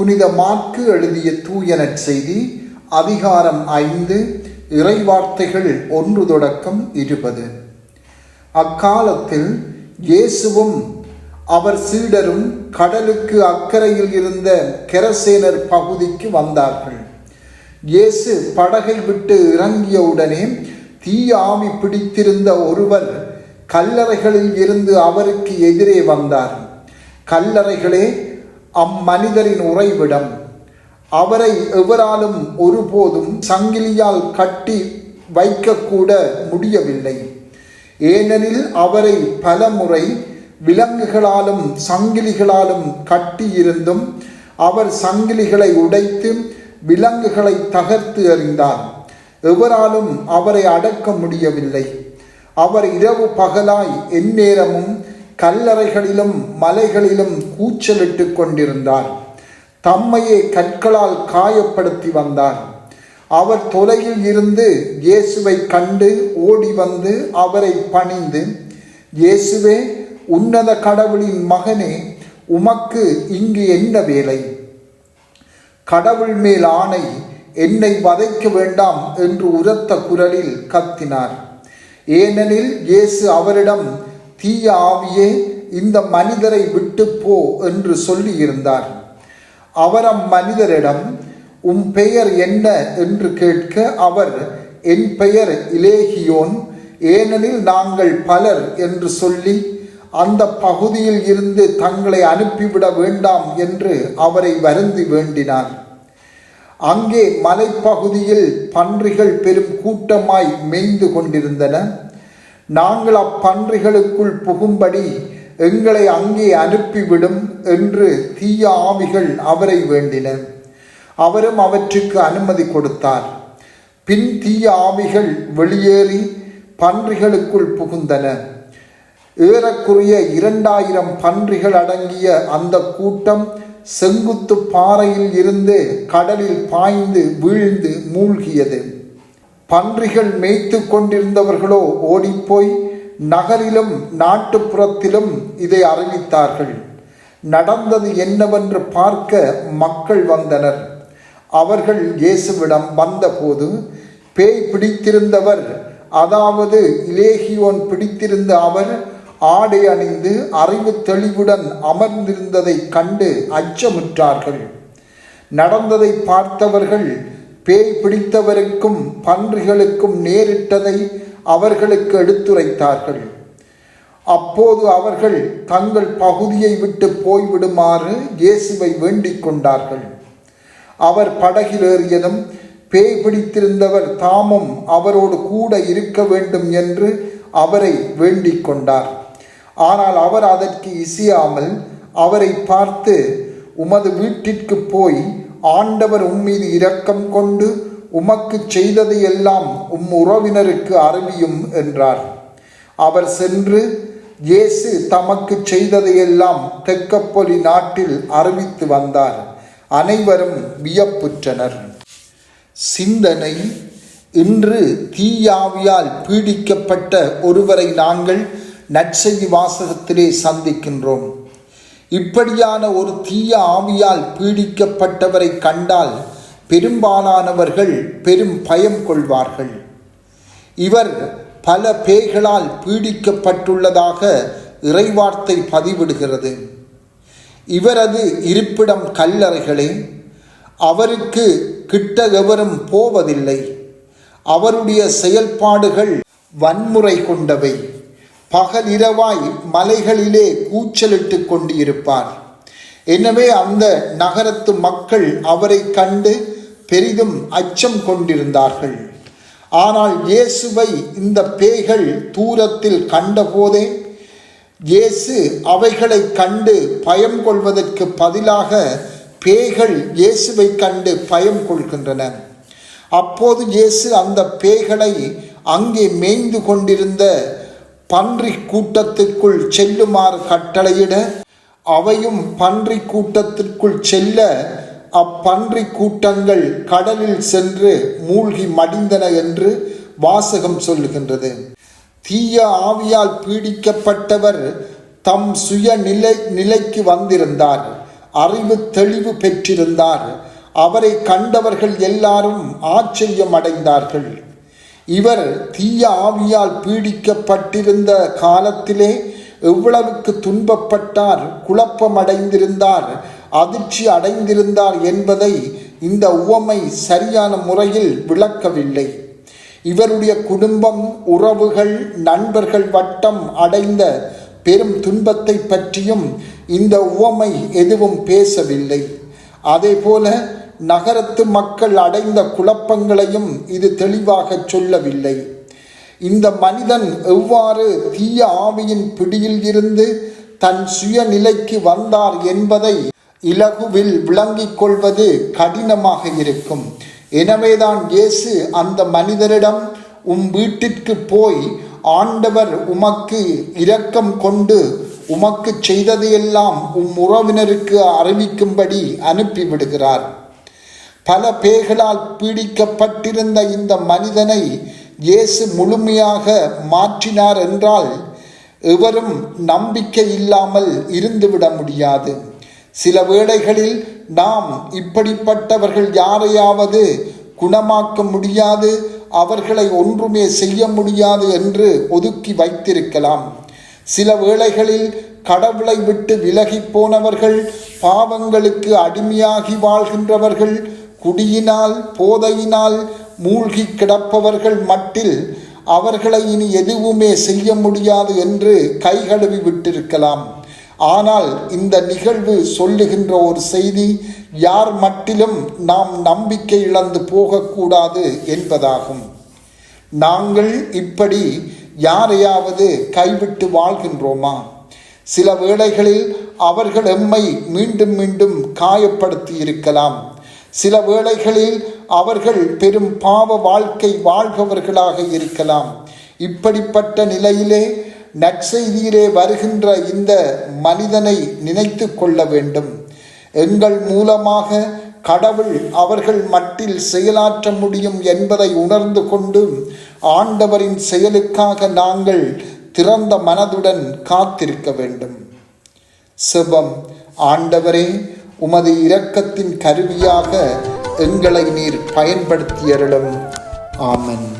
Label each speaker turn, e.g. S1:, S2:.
S1: புனித மார்க்கு எழுதிய தூயனற் செய்தி அதிகாரம் ஐந்து இறைவார்த்தைகள் ஒன்று தொடக்கம் இருபது. அக்காலத்தில் இயேசுவும் அவர் சீடரும் கடலுக்கு அக்கறையில் இருந்த கெரசேனர் பகுதிக்கு வந்தார்கள். இயேசு படகை விட்டு இறங்கியவுடனே தீயாவி பிடித்திருந்த ஒருவர் கல்லறைகளில் இருந்து அவருக்கு எதிரே வந்தார். கல்லறைகளே அம்மனிதரின் உறைவிடம். அவரை எவராலும் ஒருபோதும் சங்கிலியால் கட்டி வைக்கக்கூட முடியவில்லை. ஏனெனில் அவரை பலமுறை விலங்குகளாலும் சங்கிலிகளாலும் கட்டியிருந்தும் அவர் சங்கிலிகளை உடைத்து விலங்குகளை தகர்த்து எறிந்தார். எவராலும் அவரை அடக்க முடியவில்லை. அவர் இரவு பகலாய் எந்நேரமும் கல்லறைகளிலும் மலைகளிலும் கூச்சலிட்டு கொண்டிருந்தார். தம்மையே கற்களால் காயப்படுத்தி வந்தார். அவர் தொலையில் இருந்து இயேசுவை கண்டு ஓடி வந்து அவரை பணிந்து இயேசுவே உன்னத கடவுளின் மகனே உமக்கு இங்கு என்ன வேலை? கடவுள் மேல் ஆணை என்னை வதைக்க வேண்டாம் என்று உரத்த குரலில் கத்தினார். ஏனெனில் இயேசு அவரிடம் தீய ஆவியே இந்த மனிதரை விட்டு போ என்று சொல்லியிருந்தார் அவர் அம்மனிதரிடம் உம் பெயர் என்ன? என்று கேட்க அவர் என் பெயர் இலேகியோன் ஏனெனில் நாங்கள் பலர் என்று சொல்லி அந்த பகுதியில் இருந்து தங்களை அனுப்பிவிட வேண்டாம் என்று அவரை வருந்தி வேண்டினார். அங்கே மலைப்பகுதியில் பன்றிகள் பெரும் கூட்டமாய் மேய்ந்து கொண்டிருந்தன. நாங்கள் அப்பன்றிகளுக்குள் புகும்படி எங்களை அங்கே அனுப்பிவிடும் என்று தீய ஆவிகள் அவரை வேண்டின அவரும் அவற்றுக்கு அனுமதி கொடுத்தார். பின் தீய ஆவிகள் வெளியேறி பன்றிகளுக்குள் புகுந்தன ஏறக்குறைய இரண்டாயிரம் பன்றிகள் அடங்கிய அந்த கூட்டம் செங்குத்து பாறையில் இருந்து கடலில் பாய்ந்து வீழ்ந்து மூழ்கியது. பன்றிகள் மேய்த்து கொண்டிருந்தவர்களோ ஓடிப்போய் நகரிலும் நாட்டுப்புறத்திலும் இதை அறிவித்தார்கள். நடந்தது என்னவென்று பார்க்க மக்கள் வந்தனர். அவர்கள் இயேசுவிடம் வந்தபோது பேய் பிடித்திருந்தவர் அதாவது இலேகியோன் பிடித்திருந்த அவர் ஆடை அணிந்து அறிவு தெளிவுடன் அமர்ந்திருந்ததை கண்டு அச்சமுற்றார்கள். நடந்ததை பார்த்தவர்கள் பேய் பிடித்தவருக்கும் பன்றிகளுக்கும் நேரிட்டதை அவர்களுக்கு எடுத்துரைத்தார்கள். அப்போது அவர்கள் தங்கள் பகுதியை விட்டு போய்விடுமாறு இயேசுவை வேண்டிக் கொண்டார்கள். அவர் படகில் ஏறியதும் பேய் பிடித்திருந்தவர் தாமும் அவரோடு கூட இருக்க வேண்டும் என்று அவரை வேண்டிக் கொண்டார். ஆனால் அவர் அதற்கு இசையாமல் அவரை பார்த்து உமது வீட்டிற்கு போய் ஆண்டவர் உம்மீது இரக்கம் கொண்டு உமக்கு செய்ததையெல்லாம் உம் உறவினருக்கு அறிவியும் என்றார். அவர் சென்று இயேசு தமக்கு செய்ததையெல்லாம் தெக்கப்பொலி நாட்டில் அறிவித்து வந்தார். அனைவரும் வியப்புற்றனர். சிந்தனை இன்று தீயாவியால் பீடிக்கப்பட்ட ஒருவரை நாங்கள் நற்செய்தி வாசகத்திலே சந்திக்கின்றோம். இப்படியான ஒரு தீய ஆவியால் பீடிக்கப்பட்டவரை கண்டால் பெரும்பாலானவர்கள் பெரும் பயம் கொள்வார்கள். இவர் பல பேய்களால் பீடிக்கப்பட்டுள்ளதாக இறைவார்த்தை பதிவிடுகிறது. இவரது இருப்பிடம் கல்லறைகளே அவருக்கு கிட்ட எவரும் போவதில்லை. அவருடைய செயல்பாடுகள் வன்முறை கொண்டவை. பகலிரவாய் மலைகளிலே கூச்சலிட்டு கொண்டு இருப்பார் எனவே அந்த நகரத்து மக்கள் அவரை கண்டு பெரிதும் அச்சம் கொண்டிருந்தார்கள். ஆனால் இயேசுவை இந்த பேய்கள் தூரத்தில் கண்டபோதே இயேசு அவைகளை கண்டு பயம் கொள்வதற்கு பதிலாக பேய்கள் இயேசுவை கண்டு பயம் கொள்கின்றன. அப்போது இயேசு அந்த பேய்களை அங்கே மேய்ந்து கொண்டிருந்த பன்றி கூட்டத்திற்குள் செல்லுமாறு கட்டளையிட அவையும் பன்றி கூட்டத்திற்குள் செல்ல அப்பன்றி கூட்டங்கள் கடலில் சென்று மூழ்கி மடிந்தன என்று வாசகம் சொல்லுகின்றது. தீய ஆவியால் பீடிக்கப்பட்டவர் தம் சுய நிலை நிலைக்கு வந்திருந்தார் அறிவு தெளிவு பெற்றிருந்தார். அவரை கண்டவர்கள் எல்லாரும் ஆச்சரியம் அடைந்தார்கள் இவர் தீய ஆவியால் பீடிக்கப்பட்டிருந்த காலத்திலே எவ்வளவுக்கு துன்பப்பட்டார் குழப்பமடைந்திருந்தார் அதிர்ச்சி அடைந்திருந்தார் என்பதை இந்த உவமை சரியான முறையில் விளக்கவில்லை. இவருடைய குடும்பம் உறவுகள் நண்பர்கள் வட்டம் அடைந்த பெரும் துன்பத்தை பற்றியும் இந்த உவமை எதுவும் பேசவில்லை. அதேபோல நகரத்து மக்கள் அடைந்த குழப்பங்களையும் இது தெளிவாக சொல்லவில்லை. இந்த மனிதன் எவ்வாறு தீய ஆவியின் பிடியில் இருந்து தன் சுயநிலைக்கு வந்தார் என்பதை இலகுவில் விளங்கிக் கொள்வது கடினமாக இருக்கும். எனவேதான் இயேசு அந்த மனிதரிடம் உம் வீட்டிற்கு போய் ஆண்டவர் உமக்கு இரக்கம் கொண்டு உமக்கு செய்ததையெல்லாம் உம் உறவினருக்கு அறிவிக்கும்படி அனுப்பிவிடுகிறார். பல பேர்களால் பீடிக்கப்பட்டிருந்த இந்த மனிதனை இயேசு முழுமையாக மாற்றினார் என்றால் எவரும் நம்பிக்கை இல்லாமல் இருந்துவிட முடியாது. சில வேளைகளில் நாம் இப்படிப்பட்டவர்கள் யாரையாவது குணமாக்க முடியாது அவர்களை ஒன்றுமே செய்ய முடியாது என்று ஒதுக்கி வைத்திருக்கலாம். சில வேளைகளில் கடவுளை விட்டு விலகி போனவர்கள் பாவங்களுக்கு அடிமையாகி வாழ்கின்றவர்கள் குடியினால் போதையினால் மூழ்கி கிடப்பவர்கள் மட்டில் அவர்களை இனி எதுவுமே செய்ய முடியாது என்று கைகழுவி விட்டிருக்கலாம். ஆனால் இந்த நிகழ்வு சொல்லுகின்ற ஒரு செய்தி யார் மட்டிலும் நாம் நம்பிக்கை இழந்து போகக்கூடாது என்பதாகும். நாங்கள் இப்படி யாரையாவது கைவிட்டு வாழ்கின்றோமா? சில வேளைகளில் அவர்கள் எம்மை மீண்டும் மீண்டும் காயப்படுத்தி இருக்கலாம். சில வேளைகளில் அவர்கள் பெரும் பாவ வாழ்க்கை வாழ்பவர்களாக இருக்கலாம். இப்படிப்பட்ட நிலையிலே நற்செய்தியிலே வருகின்ற இந்த மனிதனை நினைத்து கொள்ள வேண்டும். எங்கள் மூலமாக கடவுள் அவர்கள் மட்டில் செயலாற்ற முடியும் என்பதை உணர்ந்து கொண்டு ஆண்டவரின் செயலுக்காக நாங்கள் திறந்த மனதுடன் காத்திருக்க வேண்டும். செபம். ஆண்டவரே உமது இரக்கத்தின் கருவியாக எங்களை நீர் பயன்படுத்தியருளும். ஆமன்.